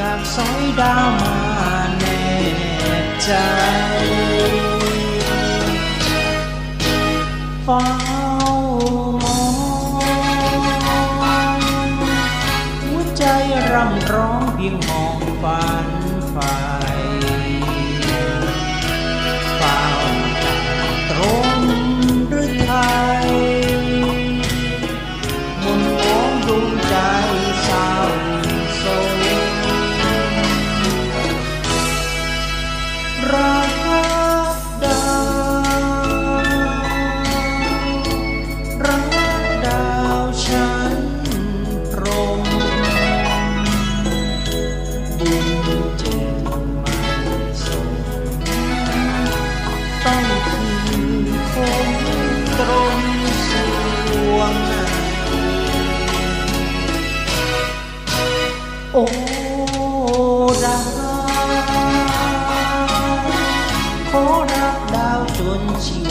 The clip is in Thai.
อยากสอยดาวมาแนบใจฟ้ามองหัวใจรำร้องเพียงมองฝันฝ่าย want.